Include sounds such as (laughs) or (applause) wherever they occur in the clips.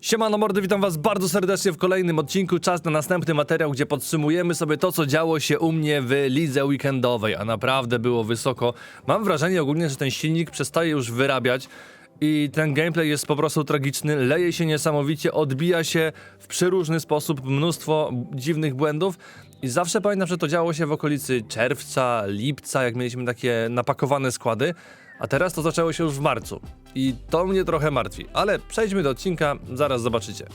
Siemano mordy, witam was bardzo serdecznie w kolejnym odcinku. Czas na następny materiał, gdzie podsumujemy sobie to, co działo się u mnie w lidze weekendowej, a naprawdę było wysoko. Mam wrażenie ogólnie, że ten silnik przestaje już wyrabiać i ten gameplay jest po prostu tragiczny, leje się niesamowicie, odbija się w przeróżny sposób, mnóstwo dziwnych błędów. I zawsze pamiętam, że to działo się w okolicy czerwca, lipca, jak mieliśmy takie napakowane składy. A teraz to zaczęło się już w marcu. I to mnie trochę martwi. Ale przejdźmy do odcinka, zaraz zobaczycie.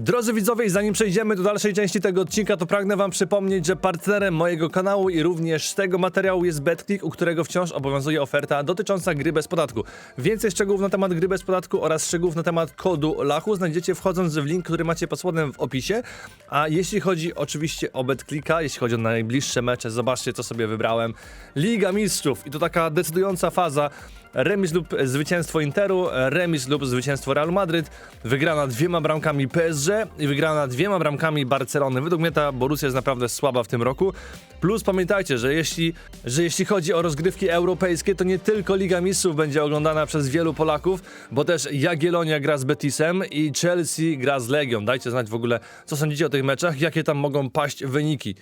Drodzy widzowie, zanim przejdziemy do dalszej części tego odcinka, to pragnę wam przypomnieć, że partnerem mojego kanału i również tego materiału jest BetClick, u którego wciąż obowiązuje oferta dotycząca gry bez podatku. Więcej szczegółów na temat gry bez podatku oraz szczegółów na temat kodu LACHU znajdziecie wchodząc w link, który macie pod spodem w opisie. A jeśli chodzi oczywiście o BetClicka, jeśli chodzi o najbliższe mecze, zobaczcie co sobie wybrałem. Liga Mistrzów i to taka decydująca faza. Remis lub zwycięstwo Interu, remis lub zwycięstwo Real Madryt, wygrana dwiema bramkami PSG i wygrana dwiema bramkami Barcelony. Według mnie ta Borussia jest naprawdę słaba w tym roku. Plus pamiętajcie, że jeśli, że jeśli chodzi o rozgrywki europejskie, to nie tylko Liga Mistrzów będzie oglądana przez wielu Polaków, bo też Jagiellonia gra z Betisem i Chelsea gra z Legią. Dajcie znać w ogóle, co sądzicie o tych meczach, jakie tam mogą paść wyniki.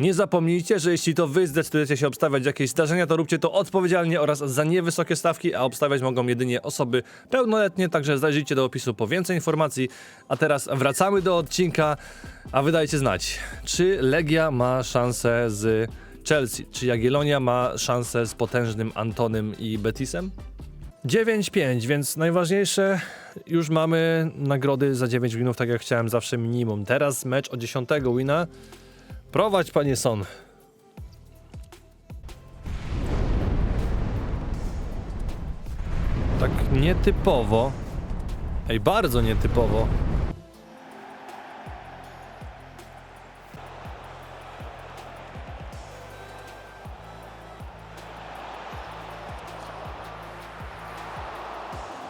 Nie zapomnijcie, że jeśli to wy zdecydujecie się obstawiać jakieś zdarzenia, to róbcie to odpowiedzialnie oraz za niewysokie stawki, a obstawiać mogą jedynie osoby pełnoletnie, także zajrzyjcie do opisu po więcej informacji. A teraz wracamy do odcinka, a wydajcie znać, czy Legia ma szansę z Chelsea, czy Jagiellonia ma szansę z potężnym Antonym i Betisem? 9-5, więc najważniejsze, już mamy nagrody za 9 winów, tak jak chciałem zawsze minimum. Teraz mecz o 10 wina. Prowadź, panie Son. Tak nietypowo. Ej, bardzo nietypowo.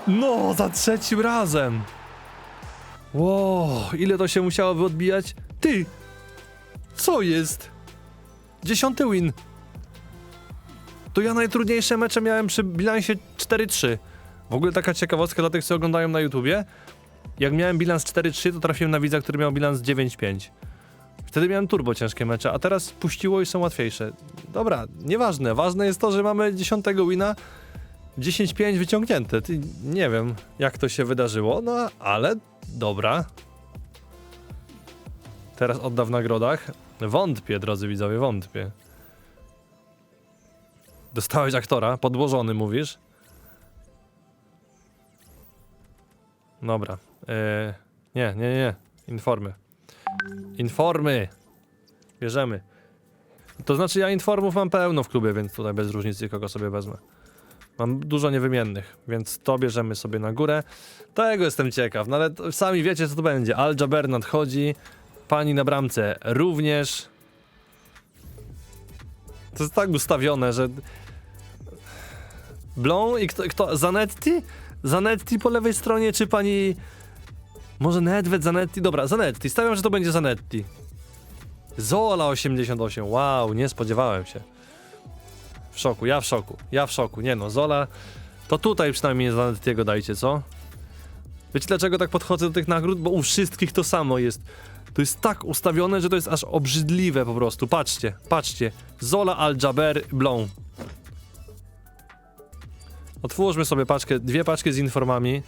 No, za trzecim razem. Wow, ile to się musiało odbijać? Ty, co jest? Dziesiąty win. To ja najtrudniejsze mecze miałem przy bilansie 4-3. W ogóle taka ciekawostka dla tych, co oglądają na YouTubie. Jak miałem bilans 4-3, to trafiłem na widza, który miał bilans 9-5. Wtedy miałem turbo ciężkie mecze, a teraz puściło i są łatwiejsze. Dobra, nieważne. Ważne jest to, że mamy 10 wina. 10-5 wyciągnięte. Ty, nie wiem, jak to się wydarzyło, no ale dobra. Teraz odda w nagrodach. Wątpię, drodzy widzowie, wątpię. Dostałeś aktora, podłożony mówisz? Dobra. Eee, nie, nie, nie. Informy. Informy! Bierzemy. To znaczy ja informów mam pełno w klubie, więc tutaj bez różnicy kogo sobie wezmę. Mam dużo niewymiennych, więc to bierzemy sobie na górę. Tego jestem ciekaw, no ale sami wiecie co to będzie. Al Jaber nadchodzi. Pani na bramce również. To jest tak ustawione, że. Blon i kto, kto? Zanetti? Zanetti po lewej stronie, czy pani. Może Nedved, Zanetti? Dobra, Zanetti. Stawiam, że to będzie Zanetti. Zola 88. Wow, nie spodziewałem się. W szoku, ja w szoku. Ja w szoku. Nie no, Zola. To tutaj przynajmniej Zanettiego dajcie, co? Wiecie dlaczego tak podchodzę do tych nagród? Bo u wszystkich to samo jest. To jest tak ustawione, że to jest aż obrzydliwe po prostu. Patrzcie, patrzcie. Zola Al-Jaber Blon. Otwórzmy sobie paczkę, dwie paczki z informami.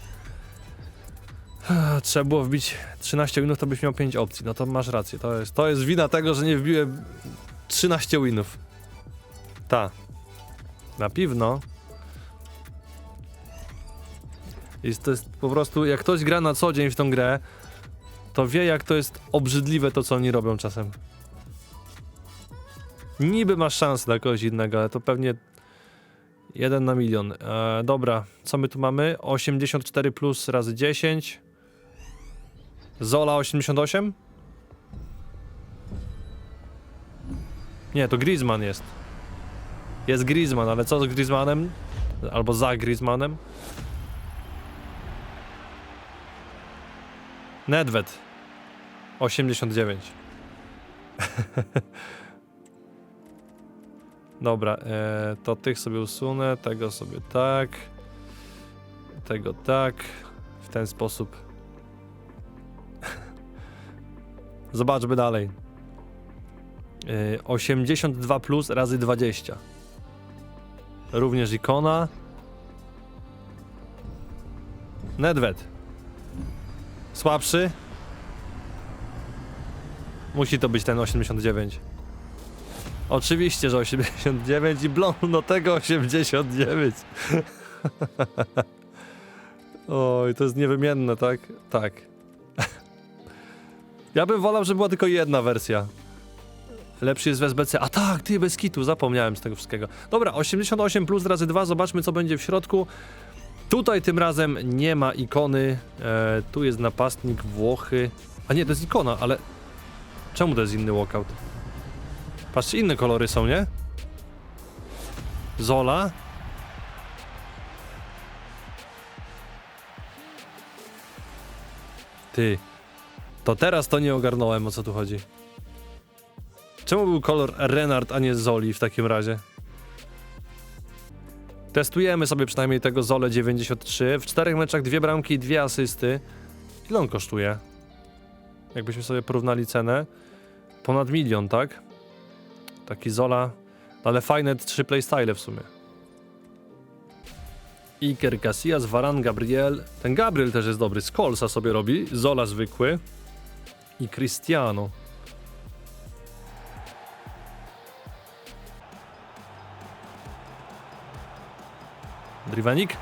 (sighs) Trzeba było wbić 13 winów, to byś miał 5 opcji. No to masz rację. To jest, to jest wina tego, że nie wbiłem 13 winów. Ta. Na pewno. Jest, to jest po prostu, jak ktoś gra na co dzień w tą grę, to wie jak to jest obrzydliwe to, co oni robią czasem. Niby masz szansę na kogoś innego, ale to pewnie jeden na milion. E, dobra, co my tu mamy? 84 plus razy 10. Zola 88? Nie, to Griezmann jest. Jest Griezmann, ale co z Griezmannem? Albo za Griezmannem? Nedved. 89. (laughs) Dobra, e, to tych sobie usunę, tego sobie tak, tego tak, w ten sposób (laughs) Zobaczmy dalej. Yy, 82 plus razy 20. Również ikona. Nedved. Słabszy. Musi to być ten 89. Oczywiście, że 89 i blond do tego 89. (laughs) Oj, to jest niewymienne, tak? Tak. (laughs) Ja bym wolał, żeby była tylko jedna wersja. Lepszy jest w SBC. A tak, ty bez kitu, zapomniałem z tego wszystkiego. Dobra, 88 plus razy 2, zobaczmy co będzie w środku. Tutaj tym razem nie ma ikony. E, tu jest napastnik Włochy. A nie, to jest ikona, ale czemu to jest inny walkout? Patrzcie, inne kolory są, nie? Zola. Ty. To teraz to nie ogarnąłem, o co tu chodzi. Czemu był kolor Renard, a nie Zoli w takim razie? Testujemy sobie przynajmniej tego Zole 93. W czterech meczach dwie bramki i dwie asysty. Ile on kosztuje? Jakbyśmy sobie porównali cenę. Ponad milion, tak? Taki Zola. Ale fajne trzy playstyle w sumie. Iker Casillas, Varan, Gabriel. Ten Gabriel też jest dobry. Skolsa sobie robi. Zola zwykły. I Cristiano. Drivanik?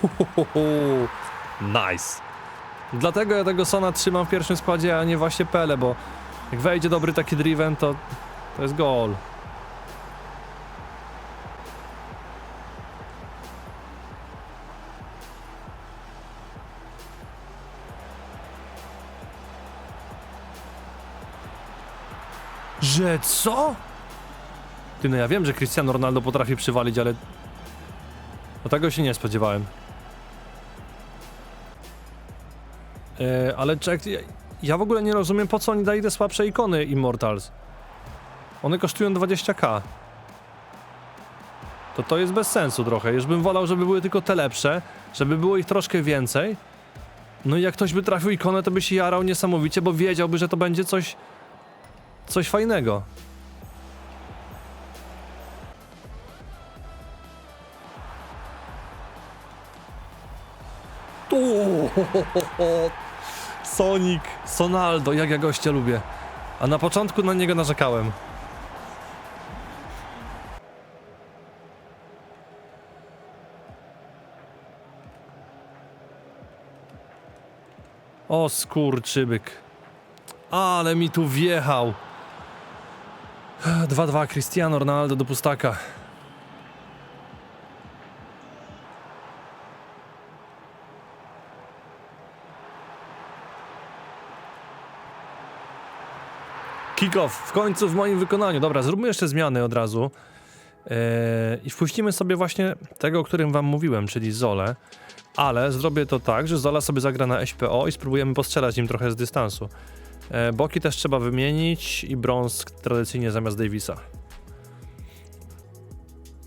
Huhuhu. Nice. Dlatego ja tego Sona trzymam w pierwszym składzie, a nie właśnie Pele, bo jak wejdzie dobry taki Driven, to to jest gol. Że co? Ty, no ja wiem, że Cristiano Ronaldo potrafi przywalić, ale... No tego się nie spodziewałem. E, ale czek, ja, ja w ogóle nie rozumiem, po co oni dali te słabsze ikony Immortals. One kosztują 20k. To to jest bez sensu trochę. Już bym wolał, żeby były tylko te lepsze, żeby było ich troszkę więcej. No i jak ktoś by trafił ikonę, to by się jarał niesamowicie, bo wiedziałby, że to będzie coś... coś fajnego. Sonic, Sonaldo, jak ja gościa lubię. A na początku na niego narzekałem. O skurczybyk. Ale mi tu wjechał. 2-2 Cristiano Ronaldo do pustaka. Kick-off w końcu w moim wykonaniu. Dobra, zróbmy jeszcze zmiany od razu. Eee, I wpuścimy sobie właśnie tego, o którym wam mówiłem, czyli Zole. Ale zrobię to tak, że Zola sobie zagra na SPO i spróbujemy postrzelać nim trochę z dystansu. Eee, boki też trzeba wymienić i brąz tradycyjnie zamiast Davisa.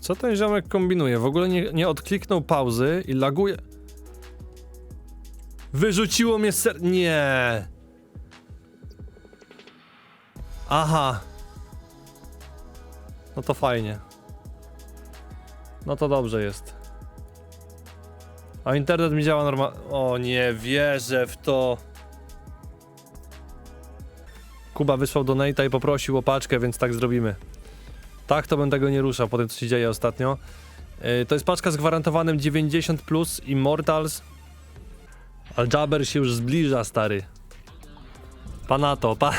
Co ten ziomek kombinuje? W ogóle nie, nie odkliknął pauzy i laguje. Wyrzuciło mnie ser... Nie. Aha. No to fajnie. No to dobrze jest. A internet mi działa normalnie. O nie wierzę w to. Kuba wysłał donata i poprosił o paczkę, więc tak zrobimy. Tak, to bym tego nie ruszał po tym, co się dzieje ostatnio. Yy, to jest paczka z gwarantowanym 90 plus Immortals. Al Jabber się już zbliża, stary. Panato, pa.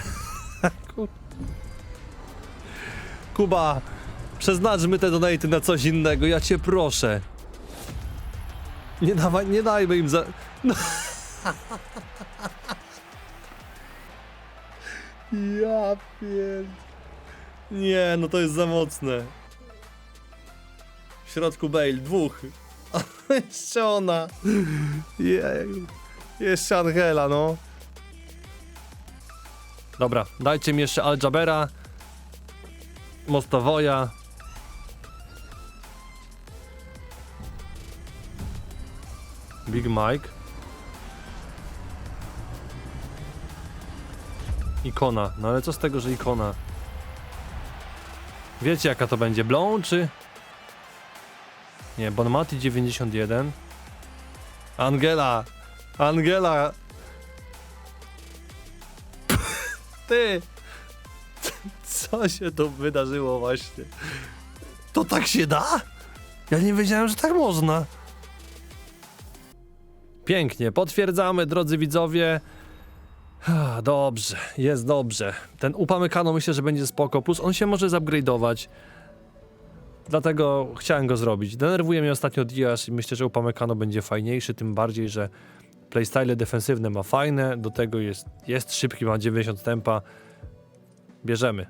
Kuba, przeznaczmy te donaty na coś innego, ja cię proszę. Nie, dawaj, nie dajmy im za... No. (laughs) Ja pierd... Nie, no to jest za mocne. W środku Bale, dwóch. (laughs) Jeszcze ona. Jej. Jeszcze Angela, no. Dobra, dajcie mi jeszcze Al Jabera. Mostowoja. Big Mike. Ikona. No ale co z tego, że ikona? Wiecie jaka to będzie? Blown czy... Nie, Bonmati 91. Angela! Angela! Ty! Co się tu wydarzyło właśnie? To tak się da? Ja nie wiedziałem, że tak można. Pięknie, potwierdzamy, drodzy widzowie. Dobrze, jest dobrze. Ten upamykano myślę, że będzie spoko, plus on się może zupgrade'ować. Dlatego chciałem go zrobić. Denerwuje mnie ostatnio Diasz i myślę, że upamykano będzie fajniejszy, tym bardziej, że playstyle defensywne ma fajne, do tego jest, jest szybki, ma 90 tempa. Bierzemy.